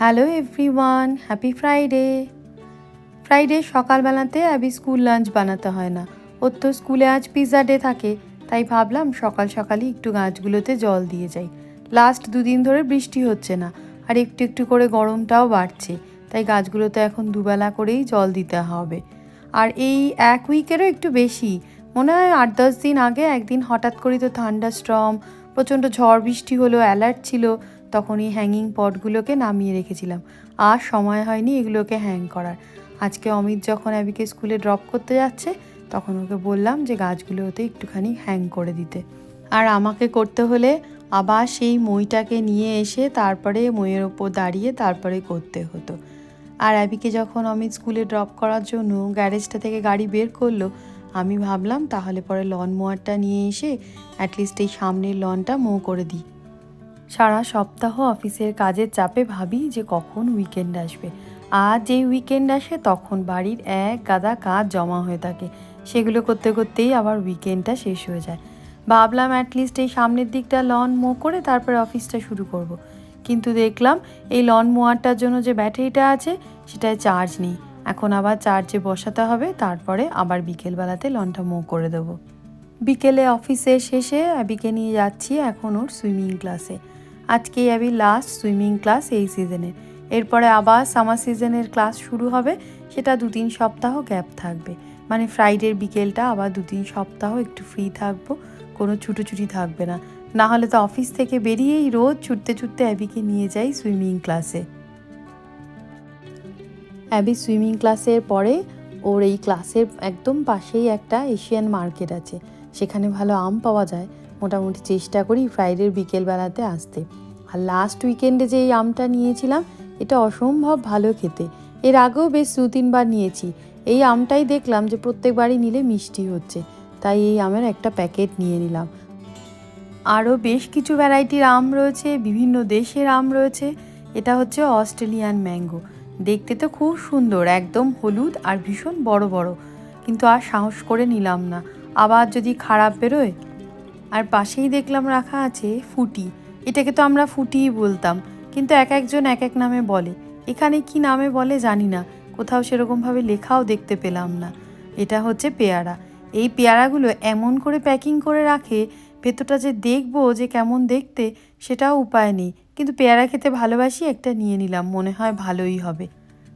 Hello everyone happy Friday Friday সকালবেলাতে Abby school lunch বানাতে হয় না। ওর তো স্কুলে আজ পিৎজা ডে থাকে, তাই ভাবলাম সকাল সকালই একটু গাছগুলোতে জল দিয়ে যাই। লাস্ট দুদিন ধরে বৃষ্টি হচ্ছে না, আর একটু একটু করে গরমটাও বাড়ছে, তাই গাছগুলোতে এখন দুবেলা করেই জল দিতে হবে। আর এই এক উইকেরও একটু বেশি, মনে হয় আট দশ দিন আগে একদিন হঠাৎ করেই তো ঠান্ডা স্ট্রম প্রচণ্ড ঝড় বৃষ্টি হলো অ্যালার্ট ছিল তখন এই হ্যাঙ্গিং পটগুলোকে নামিয়ে রেখেছিলাম। আর সময় হয়নি এগুলোকে হ্যাং করার। আজকে অমিত যখন অ্যাবিকে স্কুলে ড্রপ করতে যাচ্ছে, তখন ওকে বললাম যে গাছগুলোতে একটুখানি হ্যাং করে দিতে। আর আমাকে করতে হলে আবার সেই মইটাকে নিয়ে এসে তারপরে মইয়ের ওপর দাঁড়িয়ে তারপরে করতে হতো। আর অ্যাবিকে যখন অমিত স্কুলে ড্রপ করার জন্য গ্যারেজটা থেকে গাড়ি বের করল, আমি ভাবলাম তাহলে পরে লন মোয়ারটা নিয়ে এসে অ্যাটলিস্ট এই সামনের লনটা মো করে দিই। সারা সপ্তাহ অফিসের কাজের চাপে ভাবি যে কখন উইকেন্ড আসবে। আর যেই উইকেন্ড আসে তখন বাড়ির এক গাদা কাজ জমা হয়ে থাকে। সেগুলো করতে করতেই আবার উইকেন্ডটা শেষ হয়ে যায়। ভাবলাম অ্যাটলিস্ট এই সামনের দিকটা লন মো করে তারপরে অফিসটা শুরু করব। কিন্তু দেখলাম এই লন মোয়ারটার জন্য যে ব্যাটারিটা আছে, সেটায় চার্জ নেই। এখন আবার চার্জে বসাতে হবে, তারপরে আবার বিকেলবেলাতে লনটা মো করে দেবো। বিকেলে অফিসের শেষে অ্যাবিকে নিয়ে যাচ্ছি এখন ওর সুইমিং ক্লাসে আজকে অ্যাবি লাস্ট সুইমিং ক্লাস এই সিজনের এরপরে আবার সামার সিজনের ক্লাস শুরু হবে, সেটা দু তিন সপ্তাহ গ্যাপ থাকবে। মানে ফ্রাইডের বিকেলটা আবার দু তিন সপ্তাহ একটু ফ্রি থাকব, কোনো ছুটোছুটি থাকবে না। না হলে তো অফিস থেকে বেরিয়েই রোজ ছুটতে ছুটতে অ্যাবিকে নিয়ে যাই সুইমিং ক্লাসে অ্যাবি সুইমিং ক্লাসের পরে ওর এই ক্লাসের একদম পাশেই একটা এশিয়ান মার্কেট আছে। সেখানে ভালো আম পাওয়া যায়। মোটামুটি চেষ্টা করি ফ্রাইডের বিকেলবেলাতে আসতে। আর লাস্ট উইকেন্ডে যে এই আমটা নিয়েছিলাম, এটা অসম্ভব ভালো খেতে। এর আগেও বেশ দু তিনবার নিয়েছি। এই আমটাই দেখলাম যে প্রত্যেকবারই নিলে মিষ্টি হচ্ছে। তাই এই আমের একটা প্যাকেট নিয়ে নিলাম। আরও বেশ কিছু ভ্যারাইটির আম রয়েছে, বিভিন্ন দেশের আম রয়েছে। এটা হচ্ছে অস্ট্রেলিয়ান ম্যাঙ্গো দেখতে তো খুব সুন্দর, একদম হলুদ আর ভীষণ বড় বড়। কিন্তু আর সাহস করে নিলাম না। আবার যদি খারাপ বেরোয় আর পাশেই দেখলাম রাখা আছে ফুটি। এটাকে তো আমরা ফুটিই বলতাম, কিন্তু এক একজন এক এক নামে বলে। এখানে কি নামে বলে জানি না, কোথাও সেরকমভাবে লেখাও দেখতে পেলাম না। এটা হচ্ছে পেয়ারা। এই পেয়ারাগুলো এমন করে প্যাকিং করে রাখে, ভেতরটা যে দেখব যে কেমন দেখতে, সেটাও উপায় নেই। কিন্তু পেয়ারা খেতে ভালোবাসি একটা নিয়ে নিলাম, মনে হয় ভালোই হবে।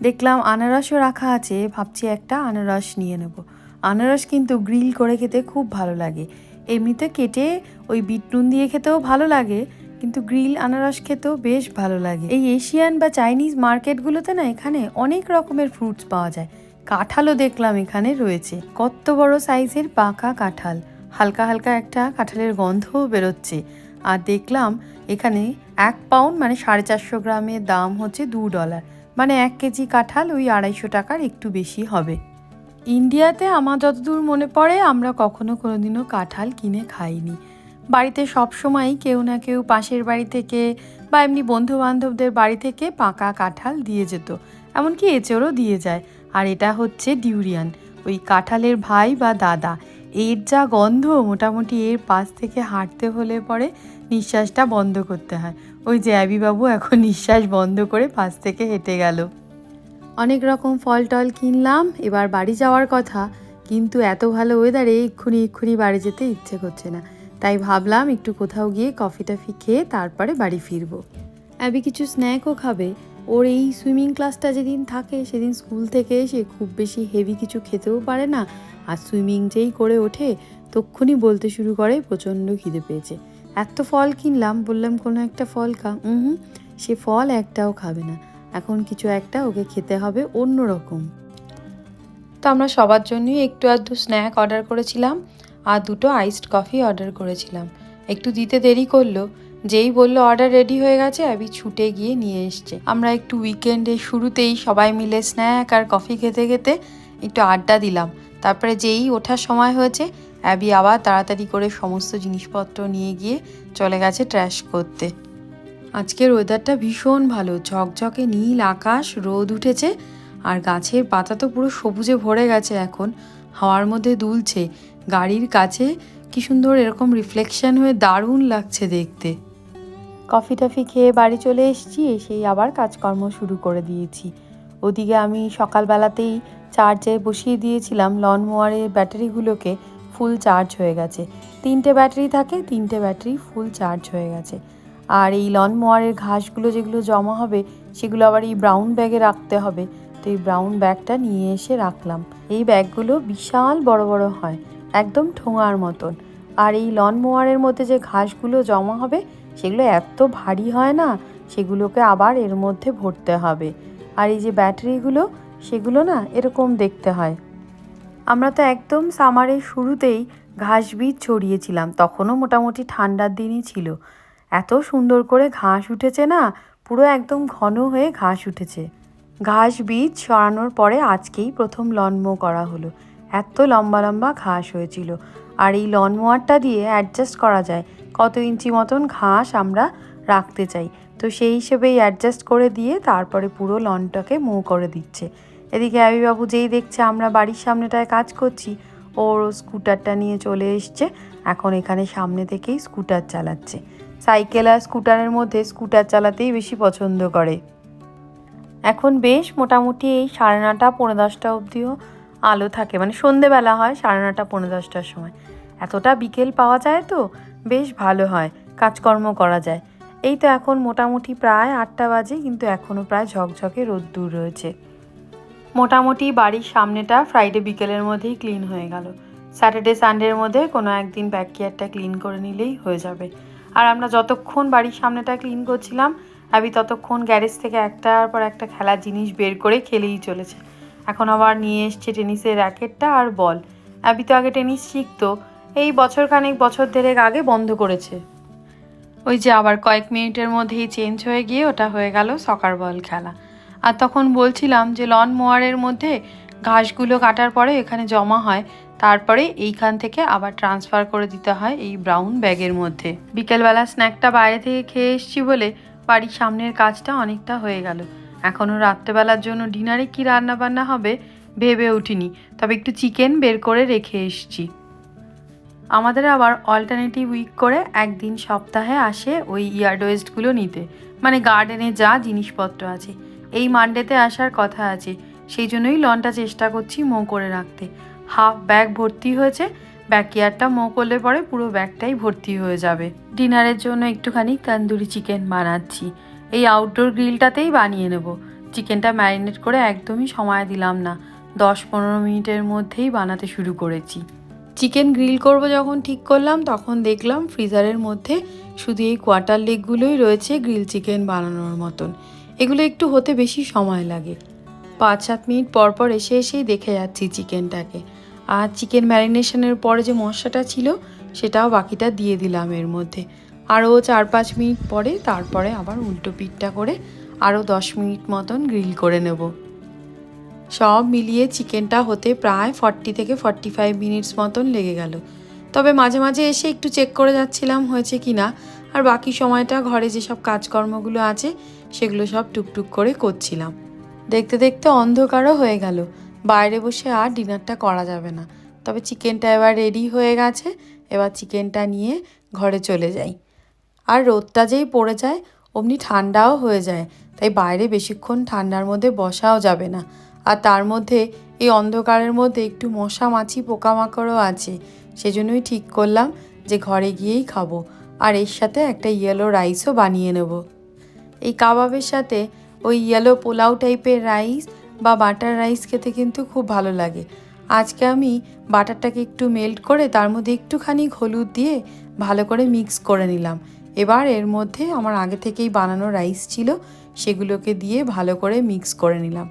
দেখলাম আনারসও রাখা আছে, ভাবছি একটা আনারস নিয়ে নেব। আনারস কিন্তু গ্রিল করে খেতে খুব ভালো লাগে। এমনিতে কেটে ওই বিট নুন দিয়ে খেতেও ভালো লাগে, কিন্তু গ্রিল আনারস খেতেও বেশ ভালো লাগে। এই এশিয়ান বা চাইনিজ মার্কেটগুলোতে না এখানে অনেক রকমের ফ্রুটস পাওয়া যায়। কাঁঠালও দেখলাম এখানে রয়েছে। কত বড় সাইজের পাকা কাঁঠাল। হালকা হালকা একটা কাঁঠালের গন্ধও বেরোচ্ছে। আর দেখলাম এখানে এক পাউন্ড মানে সাড়ে চারশো গ্রামের দাম হচ্ছে দু ডলার। মানে এক কেজি কাঁঠাল ওই আড়াইশো টাকার একটু বেশি হবে। ইন্ডিয়াতে আমার যতদূর মনে পড়ে, আমরা কখনো কোনোদিনও কাঁঠাল কিনে খাইনি। বাড়িতে সব সময় কেউ না কেউ পাশের বাড়ি থেকে বা এমনি বন্ধু বান্ধবদের বাড়ি থেকে পাকা কাঁঠাল দিয়ে যেত, এমনকি এচোরও দিয়ে যায়। আর এটা হচ্ছে ডিউরিয়ান, ওই কাঁঠালের ভাই বা দাদা। এর যা গন্ধ, মোটামুটি এর পাশ থেকে হাঁটতে হলে পরে নিঃশ্বাসটা বন্ধ করতে হয়। ওই যে অ্যাবিবাবু এখন নিঃশ্বাস বন্ধ করে পাশ থেকে হেঁটে গেল। অনেক রকম ফল টল কিনলাম, এবার বাড়ি যাওয়ার কথা। কিন্তু এত ভালো ওয়েদারে এক্ষুনি এক্ষুনি বাড়ি যেতে ইচ্ছে করছে না। তাই ভাবলাম একটু কোথাও গিয়ে কফি টফি খেয়ে তারপরে বাড়ি ফিরবো। অ্যাবি কিছু স্ন্যাকও খাবে। ওর এই সুইমিং ক্লাসটা যেদিন থাকে, সেদিন স্কুল থেকে এসে খুব বেশি হেভি কিছু খেতেও পারে না। আর সুইমিং যেই করে ওঠে, তক্ষুনি বলতে শুরু করে, প্রচণ্ড খিদে পেয়েছে। এত ফল কিনলাম, বললাম কোনো একটা ফল খা হুম, সে ফল একটাও খাবে না। এখন কিছু একটা ওকে খেতে হবে অন্য রকম তো আমরা সবার জন্যই একটু আধটু স্ন্যাক অর্ডার করেছিলাম আর দুটো আইসড কফি অর্ডার করেছিলাম। একটু দিতে দেরি করল, যেই বলল অর্ডার রেডি হয়ে গেছে আবি ছুটে গিয়ে নিয়ে এসছে। আমরা একটু উইকেন্ডে শুরুতেই সবাই মিলে স্ন্যাক আর কফি খেতে খেতে একটু আড্ডা দিলাম। তারপরে যেই ওঠার সময় হয়েছে অ্যাবি আবার তাড়াতাড়ি করে সমস্ত জিনিসপত্র নিয়ে গিয়ে চলে গেছে ট্র্যাশ করতে। আজকের ওয়েদারটা ভীষণ ভালো। ঝকঝকে নীল আকাশ, রোদ উঠেছে, আর গাছের পাতা তো পুরো সবুজে ভরে গেছে এখন। হাওয়ার মধ্যে দুলছে। গাড়ির কাছে কি সুন্দর এরকম রিফ্লেকশন হয়ে দারুণ লাগছে দেখতে। কফি টফি খেয়ে বাড়ি চলে এসেছি, এসেই আবার কাজকর্ম শুরু করে দিয়েছি। ওদিকে আমি সকালবেলাতেই চার্জে বসিয়ে দিয়েছিলাম লন মোয়ারের ব্যাটারিগুলোকে ফুল চার্জ হয়ে গেছে। তিনটে ব্যাটারি থাকে, তিনটে ব্যাটারি ফুল চার্জ হয়ে গেছে। আর এই লন মোয়ারের ঘাসগুলো যেগুলো জমা হবে, সেগুলো আবার এই ব্রাউন ব্যাগে রাখতে হবে। তো এই ব্রাউন ব্যাগটা নিয়ে এসে রাখলাম। এই ব্যাগগুলো বিশাল বড় বড় হয়, একদম ঠোঙার মতন। আর এই লন মোয়ারের মধ্যে যে ঘাসগুলো জমা হবে, সেগুলো এত ভারী হয় না, সেগুলোকে আবার এর মধ্যে ভরতে হবে। আর এই যে ব্যাটারিগুলো সেগুলো না এরকম দেখতে হয়। আমরা তো একদম সামারের শুরুতেই ঘাস বীজ ছড়িয়েছিলাম, তখনও মোটামুটি ঠান্ডার দিনই ছিল। এত সুন্দর করে ঘাস উঠেছে না, পুরো একদম ঘন হয়ে ঘাস উঠেছে। ঘাস বীজ সরানোর পরে আজকেই প্রথম লনমো করা হলো। এত লম্বা লম্বা ঘাস হয়েছিল। আর এই লন মোয়ারটা দিয়ে অ্যাডজাস্ট করা যায়, কত ইঞ্চি মতন ঘাস আমরা রাখতে চাই। তো সেই হিসেবেই অ্যাডজাস্ট করে দিয়ে তারপরে পুরো লনটাকে মো করে দিচ্ছে। এদিকে আবিবাবু যেই দেখছে আমরা বাড়ির সামনেটায় কাজ করছি, ওর স্কুটারটা নিয়ে চলে এসছে। এখন এখানে সামনে থেকেই স্কুটার চালাচ্ছে। সাইকেল আর স্কুটারের মধ্যে স্কুটার চালাতেই বেশি পছন্দ করে। এখন বেশ মোটামুটি এই সাড়ে নটা, পৌনে দশটা অবধিও আলো থাকে। মানে সন্ধেবেলা হয় সাড়ে নটা, পৌনে দশটার সময়। এতটা বিকেল পাওয়া যায় তো? বেশ ভালো হয়, কাজকর্ম করা যায়। এই তো এখন মোটামুটি প্রায় আটটা বাজে, কিন্তু এখনও প্রায় ঝকঝকে রোদ্দুর রয়েছে। মোটামুটি বাড়ির সামনেটা ফ্রাইডে বিকেলের মধ্যেই ক্লিন হয়ে গেল। স্যাটারডে সানডের মধ্যে কোনো একদিন ব্যাকয়ার্ডটা ক্লিন করে নিলেই হয়ে যাবে। আর আমরা যতক্ষণ বাড়ির সামনেটা ক্লিন করছিলাম আবি ততক্ষণ গ্যারেজ থেকে একটার পর একটা খেলার জিনিস বের করে খেলেই চলেছে। এখন আবার নিয়ে এসছে টেনিসের র্যাকেটটা আর বল আবি তো আগে টেনিস শিখতো, এই বছর খানেক বছর দেড়েক আগে বন্ধ করেছে। ওই যে আবার কয়েক মিনিটের মধ্যেই চেঞ্জ হয়ে গিয়ে ওটা হয়ে গেল সকার বল খেলা। আর তখন বলছিলাম যে লন মোয়ারের মধ্যে ঘাসগুলো কাটার পরে এখানে জমা হয় তারপরে এইখান থেকে আবার ট্রান্সফার করে দিতে হয় এই ব্রাউন ব্যাগের মধ্যে। বিকেলবেলা স্ন্যাকটা বাইরে থেকে খেয়ে এসছি বলে বাড়ির সামনের কাজটা অনেকটা হয়ে গেল। এখনও রাত্রেবেলার জন্য ডিনারে কি রান্না বান্না হবে ভেবে উঠিনি, তবে একটু চিকেন বের করে রেখে এসছি। আমাদের আবার অল্টারনেটিভ উইক করে একদিন সপ্তাহে আসে ওই ইয়ার্ড ওয়েস্টগুলো নিতে মানে গার্ডেনে যা জিনিসপত্র আছে। এই মানডেতে আসার কথা আছে, সেই জন্যই লনটা চেষ্টা করছি মো করে রাখতে। হাফ ব্যাগ ভর্তি হয়েছে ব্যাকয়ার্ডটা মো করলে পরে পুরো ব্যাগটাই ভর্তি হয়ে যাবে। ডিনারের জন্য একটুখানি তন্দুরি চিকেন বানাচ্ছি। এই আউটডোর গ্রিলটাতেই বানিয়ে নেব। চিকেনটা ম্যারিনেট করে একদমই সময় দিলাম না। দশ পনেরো মিনিটের মধ্যেই বানাতে শুরু করেছি। চিকেন গ্রিল করব যখন ঠিক করলাম, তখন দেখলাম ফ্রিজারের মধ্যে শুধু এই কোয়ার্টার লেগগুলোই রয়েছে গ্রিল চিকেন বানানোর মতন। এগুলো একটু হতে বেশি সময় লাগে। পাঁচ সাত মিনিট পর পর এসে এসেই দেখে যাচ্ছি চিকেনটাকে। আর চিকেন ম্যারিনেশনের পরে যে মশলাটা ছিল, সেটাও বাকিটা দিয়ে দিলাম এর মধ্যে। আরও চার পাঁচ মিনিট পরে তারপরে আবার উল্টো পিঠটা করে আরও দশ মিনিট মতন গ্রিল করে নেব। সব মিলিয়ে চিকেনটা হতে প্রায় ফর্টি থেকে ফর্টি ফাইভ মিনিটস মতন লেগে গেল। তবে মাঝে মাঝে এসে একটু চেক করে যাচ্ছিলাম হয়েছে কি না, আর বাকি সময়টা ঘরে যেসব কাজকর্মগুলো আছে, সেগুলো সব টুকটুক করে করছিলাম। দেখতে দেখতে অন্ধকারও হয়ে গেল। বাইরে বসে আর ডিনারটা করা যাবে না। তবে চিকেনটা এবার রেডি হয়ে গেছে। এবার চিকেনটা নিয়ে ঘরে চলে যাই। আর রোদটা যেই পড়ে যায়, অমনি ঠান্ডাও হয়ে যায়। তাই বাইরে বেশিক্ষণ ঠান্ডার মধ্যে বসাও যাবে না। আর তার মধ্যে এই অন্ধকারের মধ্যে একটু মশা মাছি পোকামাকড়ও আছে। সেজন্যই ঠিক করলাম যে ঘরে গিয়েই খাব। আর এর সাথে একটা ইয়েলো রাইসও বানিয়ে নেব। এই কাবাবের সাথে ওই ইয়েলো পোলাও টাইপের রাইস বা বাটার রাইস খেতে কিন্তু খুব ভালো লাগে। আজকে আমি বাটারটাকে একটু মেল্ট করে তার মধ্যে একটুখানি হলুদ দিয়ে ভালো করে মিক্স করে নিলাম। এবার এর মধ্যে আমার আগে থেকেই বানানো রাইস ছিল, সেগুলোকে দিয়ে ভালো করে মিক্স করে নিলাম।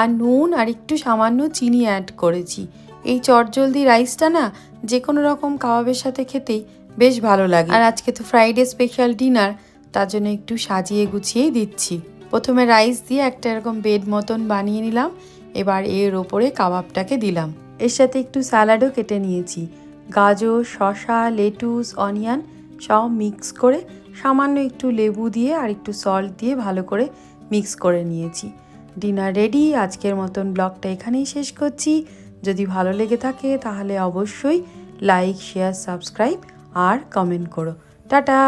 আর নুন আর একটু সামান্য চিনি অ্যাড করেছি। এই চটজলদি রাইসটা না যে কোনো রকম কাবাবের সাথে খেতেই বেশ ভালো লাগে। আর আজকে তো ফ্রাইডে স্পেশাল ডিনার তার জন্য একটু সাজিয়ে গুছিয়েই দিচ্ছি। প্রথমে রাইস দিয়ে একটা এরকম বেড মতন বানিয়ে নিলাম। এবার এর ওপরে কাবাবটাকে দিলাম। এর সাথে একটু স্যালাডও কেটে নিয়েছি। গাজর, শসা, লেটুস, অনিয়ন সব মিক্স করে সামান্য একটু লেবু দিয়ে আর একটু সল্ট দিয়ে ভালো করে মিক্স করে নিয়েছি। Dinner ready. আজকের মতন ব্লগটা এখানেই শেষ করছি। যদি ভালো লেগে থাকে তাহলে অবশ্যই লাইক, শেয়ার, সাবস্ক্রাইব আর কমেন্ট করো। টাটা!